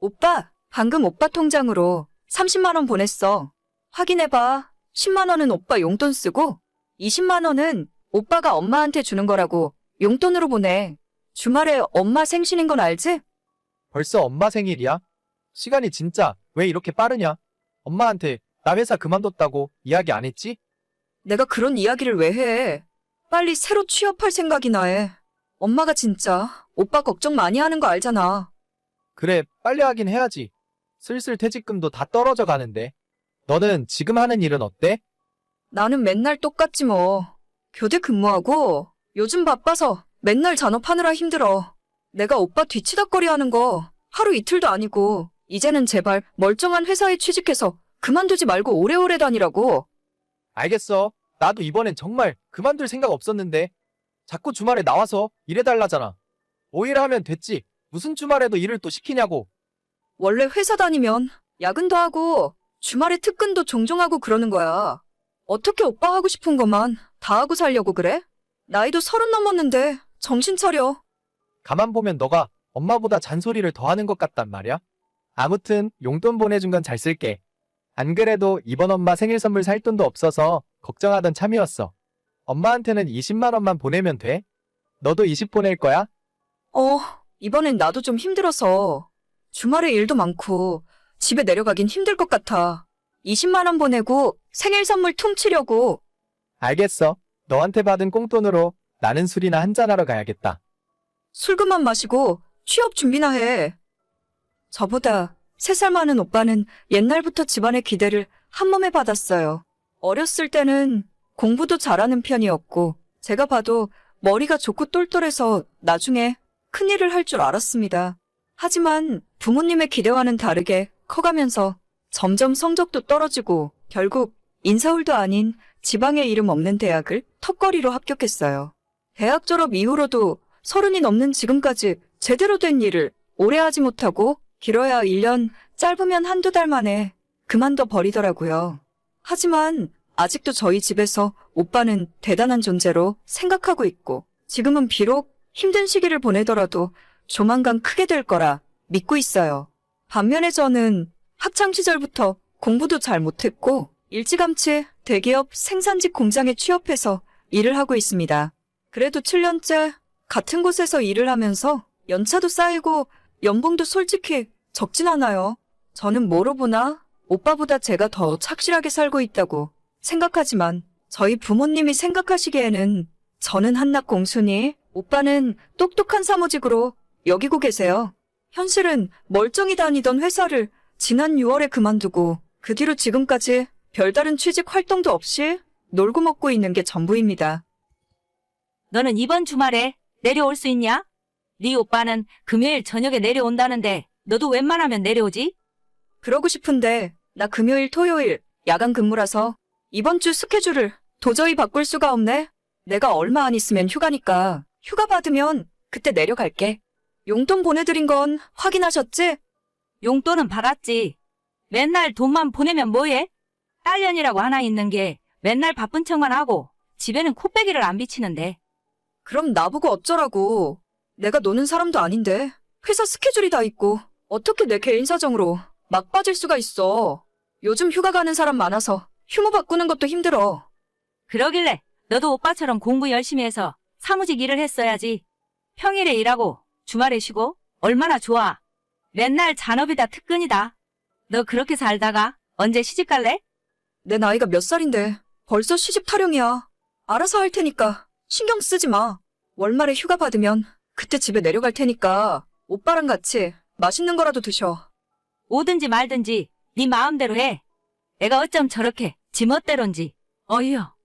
오빠, 방금 오빠 통장으로 30만 원 보냈어. 확인해봐. 10만 원은 오빠 용돈 쓰고 20만 원은 오빠가 엄마한테 주는 거라고 용돈으로 보내. 주말에 엄마 생신인 건 알지? 벌써 엄마 생일이야? 시간이 진짜 왜 이렇게 빠르냐? 엄마한테 나 회사 그만뒀다고 이야기 안 했지? 내가 그런 이야기를 왜 해? 빨리 새로 취업할 생각이나 해. 엄마가 진짜 오빠 걱정 많이 하는 거 알잖아. 그래, 빨리 하긴 해야지. 슬슬 퇴직금도 다 떨어져 가는데. 너는 지금 하는 일은 어때? 나는 맨날 똑같지 뭐. 교대 근무하고 요즘 바빠서 맨날 잔업하느라 힘들어. 내가 오빠 뒤치다거리 하는 거 하루 이틀도 아니고 이제는 제발 멀쩡한 회사에 취직해서 그만두지 말고 오래오래 다니라고. 알겠어. 나도 이번엔 정말 그만둘 생각 없었는데. 자꾸 주말에 나와서 일해달라잖아. 5일 하면 됐지. 무슨 주말에도 일을 또 시키냐고. 원래 회사 다니면 야근도 하고 주말에 특근도 종종 하고 그러는 거야. 어떻게 오빠 하고 싶은 것만 다 하고 살려고 그래? 나이도 서른 넘었는데 정신 차려. 가만 보면 너가 엄마보다 잔소리를 더 하는 것 같단 말이야. 아무튼 용돈 보내준 건 잘 쓸게. 안 그래도 이번 엄마 생일 선물 살 돈도 없어서 걱정하던 참이었어. 엄마한테는 20만 원만 보내면 돼. 너도 20 보낼 거야? 어, 이번엔 나도 좀 힘들어서 주말에 일도 많고 집에 내려가긴 힘들 것 같아. 20만 원 보내고 생일 선물 퉁치려고. 알겠어. 너한테 받은 꽁돈으로 나는 술이나 한잔하러 가야겠다. 술 그만 마시고 취업 준비나 해. 저보다 3살 많은 오빠는 옛날부터 집안의 기대를 한 몸에 받았어요. 어렸을 때는 공부도 잘하는 편이었고, 제가 봐도 머리가 좋고 똘똘해서 나중에 큰일을 할 줄 알았습니다. 하지만 부모님의 기대와는 다르게 커가면서 점점 성적도 떨어지고 결국 인서울도 아닌 지방에 이름 없는 대학을 턱걸이로 합격했어요. 대학 졸업 이후로도 서른이 넘는 지금까지 제대로 된 일을 오래 하지 못하고 길어야 1년, 짧으면 한두 달 만에 그만둬 버리더라고요. 하지만 아직도 저희 집에서 오빠는 대단한 존재로 생각하고 있고 지금은 비록 힘든 시기를 보내더라도 조만간 크게 될 거라 믿고 있어요. 반면에 저는 학창 시절부터 공부도 잘 못했고 일찌감치 대기업 생산직 공장에 취업해서 일을 하고 있습니다. 그래도 7년째 같은 곳에서 일을 하면서 연차도 쌓이고 연봉도 솔직히 적진 않아요. 저는 뭐로 보나 오빠보다 제가 더 착실하게 살고 있다고 생각하지만 저희 부모님이 생각하시기에는 저는 한낱 공순이 오빠는 똑똑한 사무직으로 여기고 계세요. 현실은 멀쩡히 다니던 회사를 지난 6월에 그만두고 그 뒤로 지금까지 별다른 취직 활동도 없이 놀고 먹고 있는 게 전부입니다. 너는 이번 주말에 내려올 수 있냐? 네 오빠는 금요일 저녁에 내려온다는데 너도 웬만하면 내려오지? 그러고 싶은데 나 금요일 토요일 야간 근무라서 이번 주 스케줄을 도저히 바꿀 수가 없네. 내가 얼마 안 있으면 휴가니까 휴가 받으면 그때 내려갈게. 용돈 보내드린 건 확인하셨지? 용돈은 받았지. 맨날 돈만 보내면 뭐해? 딸년이라고 하나 있는 게 맨날 바쁜 척만 하고 집에는 코빼기를 안 비치는데. 그럼 나보고 어쩌라고. 내가 노는 사람도 아닌데 회사 스케줄이 다 있고 어떻게 내 개인 사정으로 막 빠질 수가 있어. 요즘 휴가 가는 사람 많아서 휴무 바꾸는 것도 힘들어. 그러길래 너도 오빠처럼 공부 열심히 해서 사무직 일을 했어야지. 평일에 일하고 주말에 쉬고 얼마나 좋아. 맨날 잔업이다 특근이다. 너 그렇게 살다가 언제 시집 갈래? 내 나이가 몇 살인데 벌써 시집 타령이야. 알아서 할 테니까 신경 쓰지 마. 월말에 휴가 받으면 그때 집에 내려갈 테니까 오빠랑 같이 맛있는 거라도 드셔. 오든지 말든지 네 마음대로 해. 애가 어쩜 저렇게 지 멋대로인지. 어이여.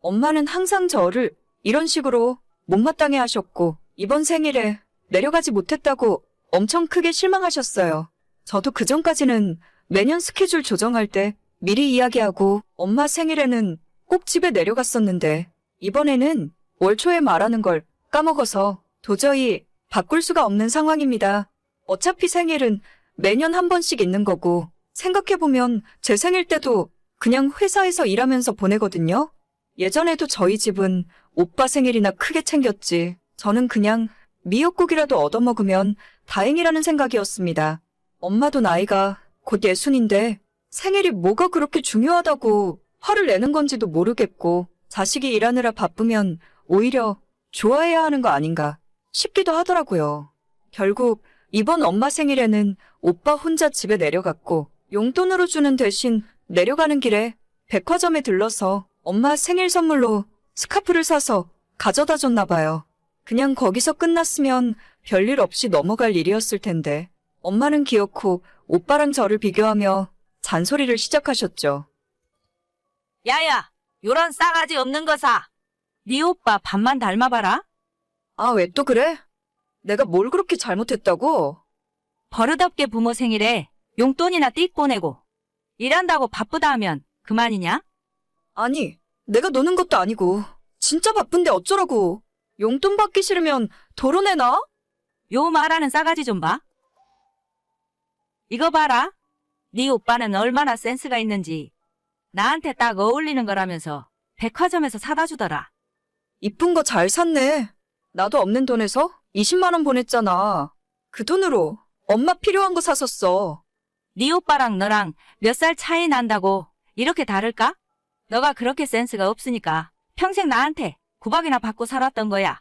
엄마는 항상 저를 이런 식으로 못마땅해 하셨고 이번 생일에 내려가지 못했다고 엄청 크게 실망하셨어요. 저도 그전까지는 매년 스케줄 조정할 때 미리 이야기하고 엄마 생일에는 꼭 집에 내려갔었는데 이번에는 월 초에 말하는 걸 까먹어서 도저히 바꿀 수가 없는 상황입니다. 어차피 생일은 매년 한 번씩 있는 거고 생각해보면 제 생일 때도 그냥 회사에서 일하면서 보내거든요. 예전에도 저희 집은 오빠 생일이나 크게 챙겼지. 저는 그냥 미역국이라도 얻어먹으면 다행이라는 생각이었습니다. 엄마도 나이가 곧 예순인데 생일이 뭐가 그렇게 중요하다고 화를 내는 건지도 모르겠고 자식이 일하느라 바쁘면 오히려 좋아해야 하는 거 아닌가 싶기도 하더라고요. 결국 이번 엄마 생일에는 오빠 혼자 집에 내려갔고 용돈으로 주는 대신 내려가는 길에 백화점에 들러서 엄마 생일 선물로 스카프를 사서 가져다 줬나 봐요. 그냥 거기서 끝났으면 별일 없이 넘어갈 일이었을 텐데 엄마는 기어코 오빠랑 저를 비교하며 잔소리를 시작하셨죠. 야야, 요런 싸가지 없는 거 사. 네 오빠 반만 닮아봐라. 아, 왜 또 그래? 내가 뭘 그렇게 잘못했다고? 버릇없게 부모 생일에 용돈이나 띡 보내고 일한다고 바쁘다 하면 그만이냐? 아니, 내가 노는 것도 아니고 진짜 바쁜데 어쩌라고. 용돈 받기 싫으면 도로내나? 요 말하는 싸가지 좀 봐. 이거 봐라. 네 오빠는 얼마나 센스가 있는지 나한테 딱 어울리는 거라면서 백화점에서 사다 주더라. 이쁜 거 잘 샀네. 나도 없는 돈에서 20만 원 보냈잖아. 그 돈으로 엄마 필요한 거 샀었어. 네 오빠랑 너랑 몇 살 차이 난다고 이렇게 다를까? 너가 그렇게 센스가 없으니까 평생 나한테 구박이나 받고 살았던 거야.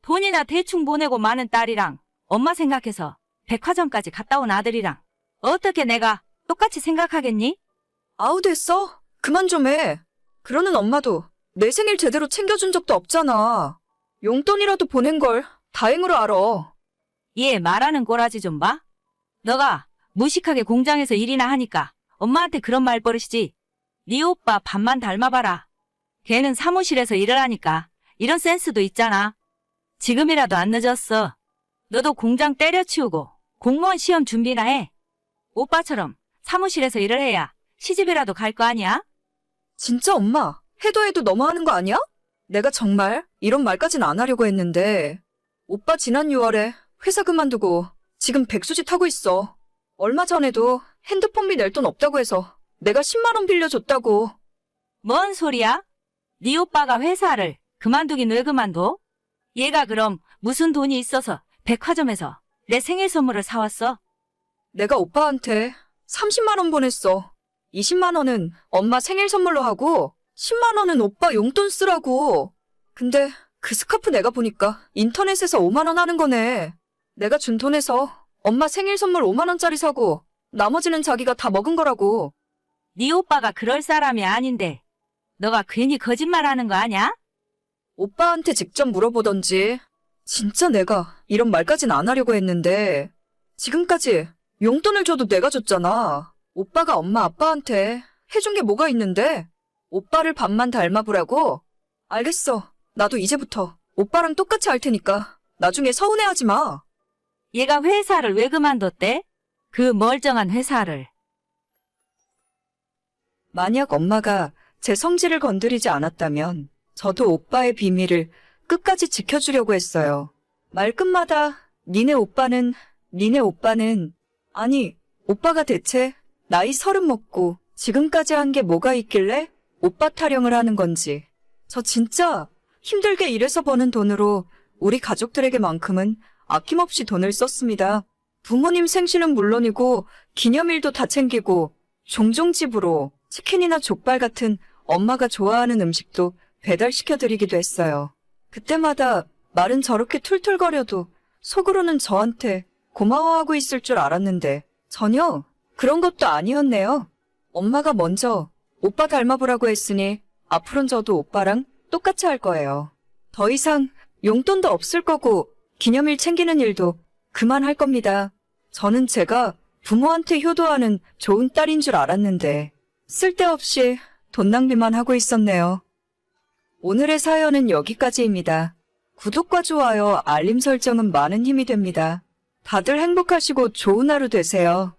돈이나 대충 보내고 마는 딸이랑 엄마 생각해서 백화점까지 갔다 온 아들이랑 어떻게 내가 똑같이 생각하겠니? 아우 됐어. 그만 좀 해. 그러는 엄마도 내 생일 제대로 챙겨준 적도 없잖아. 용돈이라도 보낸 걸 다행으로 알아. 얘 말하는 꼬라지 좀 봐. 너가 무식하게 공장에서 일이나 하니까 엄마한테 그런 말 버릇이지. 네 오빠 반만 닮아봐라. 걔는 사무실에서 일을 하니까 이런 센스도 있잖아. 지금이라도 안 늦었어. 너도 공장 때려치우고 공무원 시험 준비나 해. 오빠처럼 사무실에서 일을 해야 시집이라도 갈 거 아니야? 진짜 엄마, 해도 해도 너무하는 거 아니야? 내가 정말 이런 말까진 안 하려고 했는데. 오빠 지난 6월에 회사 그만두고 지금 백수지 타고 있어. 얼마 전에도 핸드폰비 낼 돈 없다고 해서 내가 10만 원 빌려줬다고. 뭔 소리야? 네 오빠가 회사를 그만두긴 왜 그만둬? 얘가 그럼 무슨 돈이 있어서 백화점에서 내 생일 선물을 사왔어? 내가 오빠한테 30만 원 보냈어. 20만 원은 엄마 생일 선물로 하고 10만 원은 오빠 용돈 쓰라고. 근데 그 스카프 내가 보니까 인터넷에서 5만 원 하는 거네. 내가 준 돈에서 엄마 생일 선물 5만 원짜리 사고 나머지는 자기가 다 먹은 거라고. 네 오빠가 그럴 사람이 아닌데 너가 괜히 거짓말하는 거 아냐? 오빠한테 직접 물어보던지. 진짜 내가 이런 말까진 안 하려고 했는데 지금까지 용돈을 줘도 내가 줬잖아. 오빠가 엄마 아빠한테 해준 게 뭐가 있는데? 오빠를 반만 닮아보라고? 알겠어. 나도 이제부터 오빠랑 똑같이 할 테니까 나중에 서운해하지 마. 얘가 회사를 왜 그만뒀대? 그 멀쩡한 회사를 만약 엄마가 제 성질을 건드리지 않았다면 저도 오빠의 비밀을 끝까지 지켜주려고 했어요. 말끝마다 니네 오빠는 니네 오빠는 아니 오빠가 대체 나이 서른 먹고 지금까지 한 게 뭐가 있길래 오빠 타령을 하는 건지 저 진짜 힘들게 일해서 버는 돈으로 우리 가족들에게만큼은 아낌없이 돈을 썼습니다. 부모님 생신은 물론이고 기념일도 다 챙기고 종종 집으로 치킨이나 족발 같은 엄마가 좋아하는 음식도 배달시켜드리기도 했어요. 그때마다 말은 저렇게 툴툴거려도 속으로는 저한테 고마워하고 있을 줄 알았는데 전혀 그런 것도 아니었네요. 엄마가 먼저 오빠 닮아보라고 했으니 앞으론 저도 오빠랑 똑같이 할 거예요. 더 이상 용돈도 없을 거고 기념일 챙기는 일도 그만할 겁니다. 저는 제가 부모한테 효도하는 좋은 딸인 줄 알았는데 쓸데없이 돈 낭비만 하고 있었네요. 오늘의 사연은 여기까지입니다. 구독과 좋아요, 알림 설정은 많은 힘이 됩니다. 다들 행복하시고 좋은 하루 되세요.